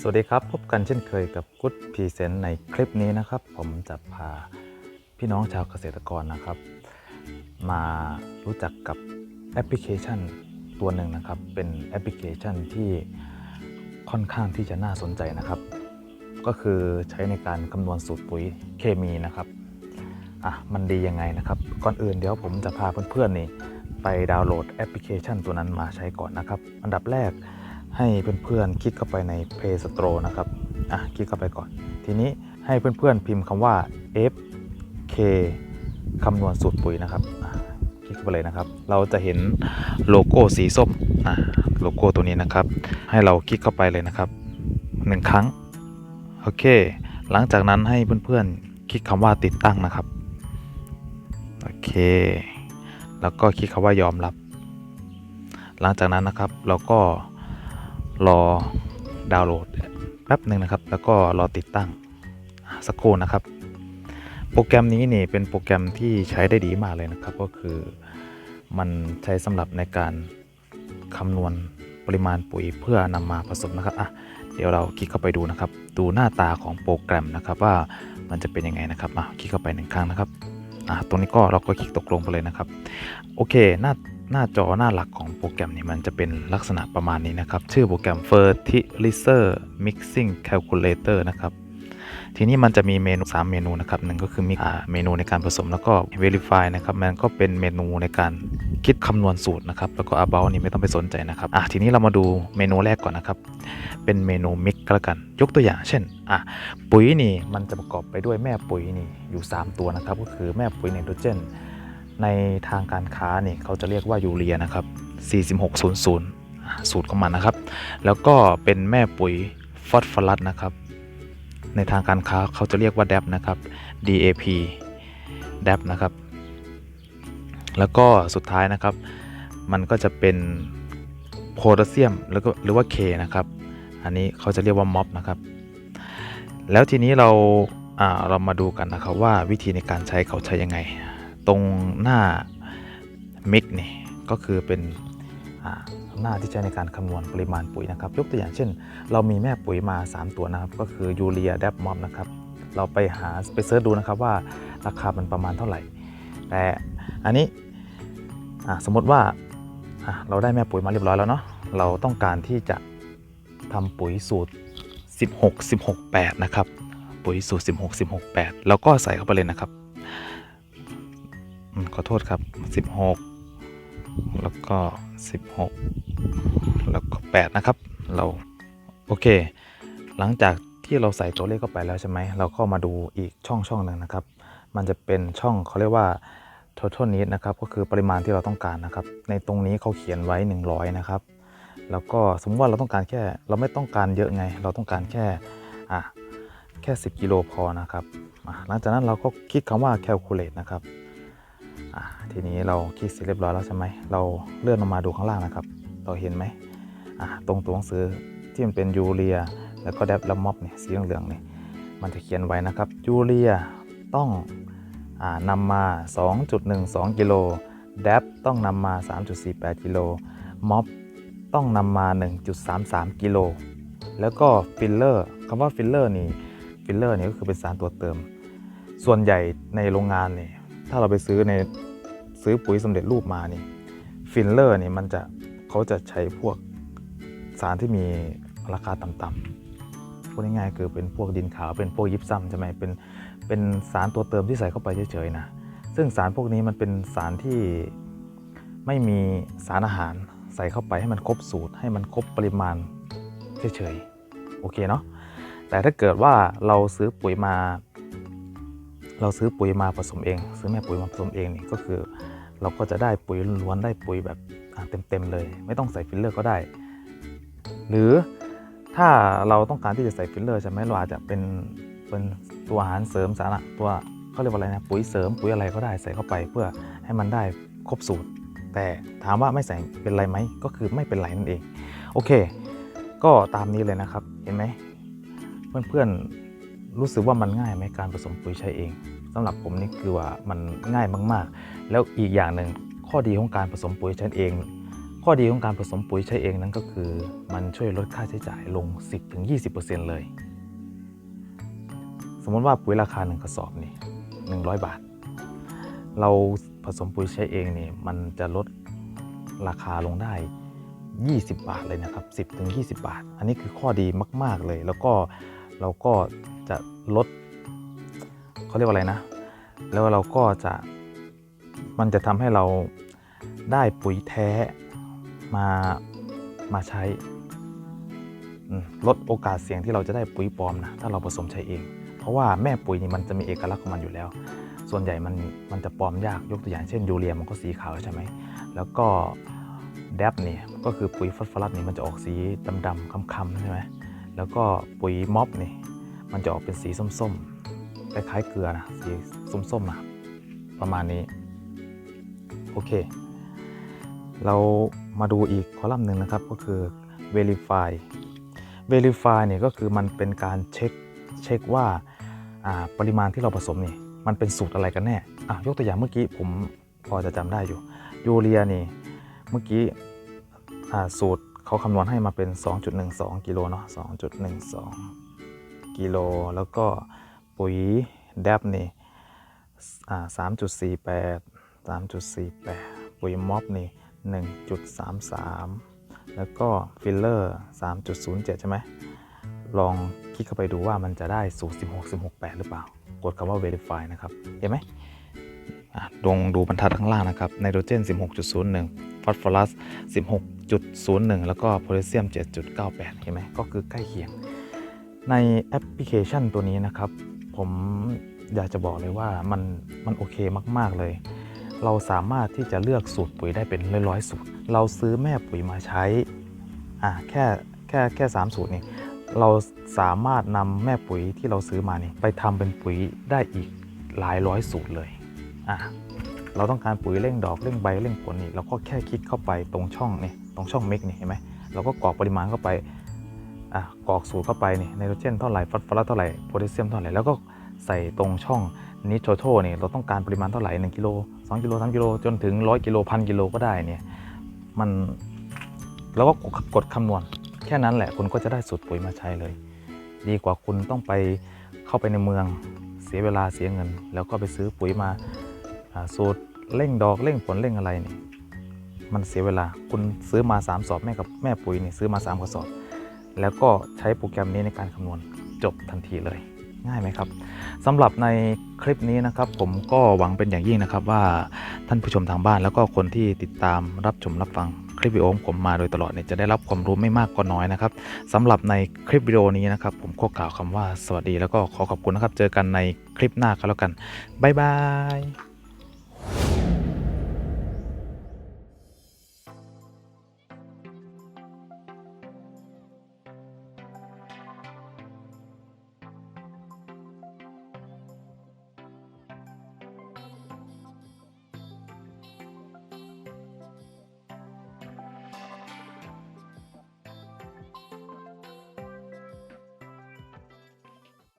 สวัสดีครับ พบกันเช่นเคยกับกุ๊ดพรีเซนต์ในคลิปนี้นะครับ ผมจะพาพี่น้องชาวเกษตรกรนะครับ มารู้จักกับแอปพลิเคชันตัวหนึ่งนะครับ เป็นแอปพลิเคชันที่ค่อนข้างที่จะน่าสนใจนะครับ ก็คือใช้ในการคำนวณสูตรปุ๋ยเคมีนะครับอะมันดียังไงนะครับ ก่อนอื่นเดี๋ยวผมจะพาเพื่อนๆนี่ไปดาวน์โหลดแอปพลิเคชันตัวนั้นมาใช้ก่อนนะครับ อันดับแรก ให้เพื่อนๆคลิกเข้าไปใน Play Store นะครับอะคลิกเข้าไปก่อน ทีนี้ให้เพื่อนๆพิมพ์คำว่า FK คำนวณสูตรปุ๋ยนะครับอะคลิกเข้าไปเลยนะครับ เราจะเห็นโลโก้สีส้มอะโลโก้ตัวนี้นะครับ ให้เราคลิกเข้าไปเลยนะครับหนึ่งครั้งโอเค หลังจากนั้นให้เพื่อนๆคลิกคำว่าติดตั้งนะครับโอเค แล้วก็คลิกคำว่ายอมรับ หลังจากนั้นนะครับเราก็ รอดาวน์โหลดแป๊บหนึ่งนะครับ แล้วก็รอติดตั้งสักครู่นะครับ โปรแกรมนี้นี่เป็นโปรแกรมที่ใช้ได้ดีมากเลยนะครับ ก็คือมันใช้สำหรับในการคำนวณปริมาณปุ๋ยเพื่อนำมาผสมนะครับอะเดี๋ยวเราคลิกเข้าไปดูนะครับ ดูหน้าตาของโปรแกรมนะครับ ว่ามันจะเป็นยังไงนะครับอะคลิกเข้าไปหนึ่งครั้งนะครับอะตรงนี้ก็เราก็คลิกตกลงไปเลยนะครับ โอเค หน้า หน้าจอหน้าหลักของโปรแกรมนี้มันจะเป็นลักษณะประมาณนี้นะครับ ชื่อโปรแกรม Fertilizer Mixing Calculator นะครับ ทีนี้มันจะมีเมนู 3 เมนูนะครับหนึ่งก็คือมีเมนูในการผสมแล้วก็ Verify นะครับ มันก็เป็นเมนูในการคิดคำนวณสูตรนะครับ แล้วก็ About นี่ไม่ต้องไปสนใจนะครับอะทีนี้เรามาดูเมนูแรกก่อนนะครับ เป็นเมนู Mix ก็แล้วกัน ยกตัวอย่างเช่นอะปุ๋ยนี่มันจะประกอบไปด้วยแม่ปุ๋ยนี่อยู่ 3 ตัวนะครับ ก็คือแม่ปุ๋ยไนโตรเจน ในทางการค้าเนี่ยเขาจะเรียกว่ายูเรียนะครับ 4600 สูตรของมันนะครับ แล้วก็เป็นแม่ปุ๋ยฟอสฟอรัสนะครับ ในทางการค้าเขาจะเรียกว่า DAP นะครับ DAP DAP นะครับ แล้วก็สุดท้ายนะครับ มันก็จะเป็นโพแทสเซียมแล้วก็หรือว่า K นะครับ อันนี้เขาจะเรียกว่าม็อบนะครับ แล้วทีนี้เราเรามาดูกันนะครับว่าวิธีในการใช้เขาใช้ยังไง ตรงหน้ามิกนี่ก็คือเป็นอ่าหน้าที่ใช้ในการคำนวณปริมาณปุ๋ยนะครับ ยกตัวอย่างเช่น เรามีแม่ปุ๋ยมา 3 ตัวนะครับ ก็คือยูเรียแดปมอมนะครับ เราไปหาไปเสิร์ชดูนะครับว่าราคามันประมาณเท่าไหร่ แต่อันนี้สมมติว่าเราได้แม่ปุ๋ยมาเรียบร้อยแล้วเนาะเราต้องการที่จะทำปุ๋ยสูตร 16 16 8 นะครับ ปุ๋ยสูตร 16 16 8 แล้วก็ใส่เข้าไปเลยนะครับ ขอโทษครับ 16 แล้วก็ 16 แล้วก็ 8 นะครับ เราโอเค หลังจากที่เราใส่ตัวเลขเข้าไปแล้วใช่ไหม เราก็มาดูอีกช่องช่องหนึ่งนะครับ มันจะเป็นช่องเขาเรียกว่า total need นะครับ ก็คือปริมาณที่เราต้องการนะครับ ในตรงนี้เขาเขียนไว้ 100 นะครับ แล้วก็สมมติว่าเราต้องการแค่ เราไม่ต้องการเยอะไง เราต้องการแค่ อะ แค่ 10 กิโลพอนะครับ หลังจากนั้นเราก็คลิกคำว่า calculate นะครับ ทีนี้เราคลิกเสร็จเรียบร้อยแล้วใช่ไหมเราเลื่อนลงมาดูข้างล่างนะครับ เราเห็นไหมตรงตัวหนังสือที่มันเป็นยูเรีย แล้วก็แดบและม็อบเนี่ยสีเหลืองๆเนี่ยมันจะเขียนไว้นะครับยูเรียต้องอ่านำมา 2.12 กิโลแดบต้องนำมา 3.48 กิโลม็อบต้องนำมา 1.33 กิโล แล้วก็ฟิลเลอร์คำว่าฟิลเลอร์นี่ฟิลเลอร์นี่ก็คือเป็นสารตัวเติม ส่วนใหญ่ในโรงงานเนี่ย ถ้าเราไปซื้อในซื้อปุ๋ยสำเร็จรูปมานี่ฟิลเลอร์นี่มันจะเขาจะใช้พวกสารที่มีราคาต่ำๆพูดง่ายๆคือเป็นพวกดินขาวเป็นพวกยิปซัมใช่ไหมเป็นเป็นสารตัวเติมที่ใส่เข้าไปเฉยๆนะซึ่งสารพวกนี้มันเป็นสารที่ไม่มีสารอาหารใส่เข้าไปให้มันครบสูตร ให้มันครบปริมาณเฉยๆโอเคเนาะแต่ถ้าเกิดว่าเราซื้อปุ๋ยมา เราซื้อปุ๋ยมาผสมเอง ซื้อแม่ปุ๋ยมาผสมเองนี่ก็คือ เราก็จะได้ปุ๋ยล้วนได้ปุ๋ยแบบเต็มๆเลย ไม่ต้องใส่ฟิลเลอร์ก็ได้ หรือถ้าเราต้องการที่จะใส่ฟิลเลอร์ใช่ไหมเราอาจจะเป็นเป็นตัวอาหารเสริมสาระตัวเขาเรียกว่าอะไรนะปุ๋ยเสริมปุ๋ยอะไรก็ได้ใส่เข้าไปเพื่อให้มันได้ครบสูตร แต่ถามว่าไม่ใส่เป็นไรไหมก็คือไม่เป็นไรนั่นเอง โอเค ก็ตามนี้เลยนะครับเห็นไหมเพื่อนๆ รู้สึกว่ามันง่ายไหมการผสมปุ๋ยใช้เองสำหรับผมนี่คือว่ามันง่ายมาก ๆ แล้วอีกอย่างหนึ่งข้อดีของการผสมปุ๋ยใช้เอง ข้อดีของการผสมปุ๋ยใช้เองนั้นก็คือ มันช่วยลดค่าใช้จ่ายลง 10-20%เลย สมมติว่าปุ๋ยราคา1กระสอบนี่100 บาท เราผสมปุ๋ยใช้เองนี่มันจะลดราคาลงได้ 20 บาทเลยนะครับ 10ถึง20 บาท อันนี้คือข้อดีมาก ๆเลย แล้วก็เราก็ ลดเขาเรียกว่าอะไรนะ แล้วเราก็จะมันจะทำให้เราได้ปุ๋ยแท้มามาใช้ลดโอกาสเสี่ยงที่เราจะได้ปุ๋ยปลอมนะถ้าเราผสมใช้เอง เพราะว่าแม่ปุ๋ยนี่มันจะมีเอกลักษณ์ของมันอยู่แล้ว ส่วนใหญ่มันมันจะปลอมยากยกตัวอย่างเช่นยูเรียมันก็สีขาวใช่ไหมแล้วก็แดบนี่ก็คือปุ๋ยฟอสฟอรัสนี่มันจะออกสีดำๆคำๆใช่ไหมแล้วก็ปุ๋ยม็อบนี่ มันจะออกเป็นสีส้มๆ คล้ายๆเกลือนะ สีส้มๆนะประมาณนี้ โอเค เรามาดูอีกคอลัมน์หนึ่งนะครับ ก็คือ verify verify เนี่ยก็คือมันเป็นการเช็คเช็คว่าปริมาณที่เราผสมนี่มันเป็นสูตรอะไรกันแน่อะยกตัวอย่างเมื่อกี้ผมพอจะจำได้อยู่ยูเรียนี่เมื่อกี้สูตรเขาคำนวณให้มาเป็น 2.12 กิโลเนาะ2.12 กิโล แล้วก็ปุ๋ยแดบนี่อ่แปดสา3.48 3.48ปุ๋ยม็อบนี่1.33แล้วก็ฟิลเลอร์3.07ใช่ไหมลองคลิกเข้าไปดูว่ามันจะได้สูตร16 16 8 หรือเปล่า กดคำว่า verify นะครับ เห็นไหมลองดูบรรทัดข้างล่างนะครับ ไนโตรเจน 16.01 ฟอสฟอรัส 16.01 แล้วก็โพแทสเซียม 7.98 เห็นไหม ก็คือใกล้เคียง ในแอปพลิเคชันตัวนี้นะครับ ผมอยากจะบอกเลยว่ามันมันโอเคมาก ๆ เลย เราสามารถที่จะเลือกสูตรปุ๋ยได้เป็นร้อยๆสูตร เราซื้อแม่ปุ๋ยมาใช้อ่าแค่แค่แค่สามสูตรนี่เราสามารถนำแม่ปุ๋ยที่เราซื้อมานี่ไปทำเป็นปุ๋ยได้อีกหลายร้อยสูตรเลยอ่าเราต้องการปุ๋ยเร่งดอกเร่งใบเร่งผลนี่เราก็แค่คลิกเข้าไปตรงช่องนี่ตรงช่องเมกนี่เห็นไหมเราก็กรอกปริมาณเข้าไป อะกรอกสูตรเข้าไปนี่ไนโตรเจนเท่าไหร่ฟอสฟอรัสเท่าไหร่โพแทสเซียมเท่าไหร่แล้วก็ใส่ตรงช่องนิโทโทนี่เราต้องการปริมาณเท่าไหร่1กิโล2กิโล3กิโลจนถึง 100กิโลพันกิโลก็ได้เนี่ยมันเราก็กดคำนวณ แค่นั้นแหละคุณก็จะได้สูตรปุ๋ยมาใช้เลย ดีกว่าคุณต้องไปเข้าไปในเมืองเสียเวลาเสียเงิน แล้วก็ไปซื้อปุ๋ยมาอ่าสูตรเร่งดอกเร่งผลเร่งอะไรนี่มันเสียเวลาคุณซื้อมา 3 สอบแม่กับแม่ปุ๋ยนี่ซื้อมา 3 กระสอบ แล้วก็ใช้โปรแกรมนี้ในการคำนวณจบทันทีเลยง่ายไหมครับสำหรับในคลิปนี้นะครับผมก็หวังเป็นอย่างยิ่งนะครับว่าท่านผู้ชมทางบ้านแล้วก็คนที่ติดตามรับชมรับฟังคลิปวิดีโอผมมาโดยตลอดเนี่ยจะได้รับความรู้ไม่มากก็น้อยนะครับสำหรับในคลิปวิดีโอนี้นะครับผมขอกล่าวคำว่าสวัสดีแล้วก็ขอขอบคุณนะครับ เจอกันในคลิปหน้าก็แล้วกันบ๊ายบาย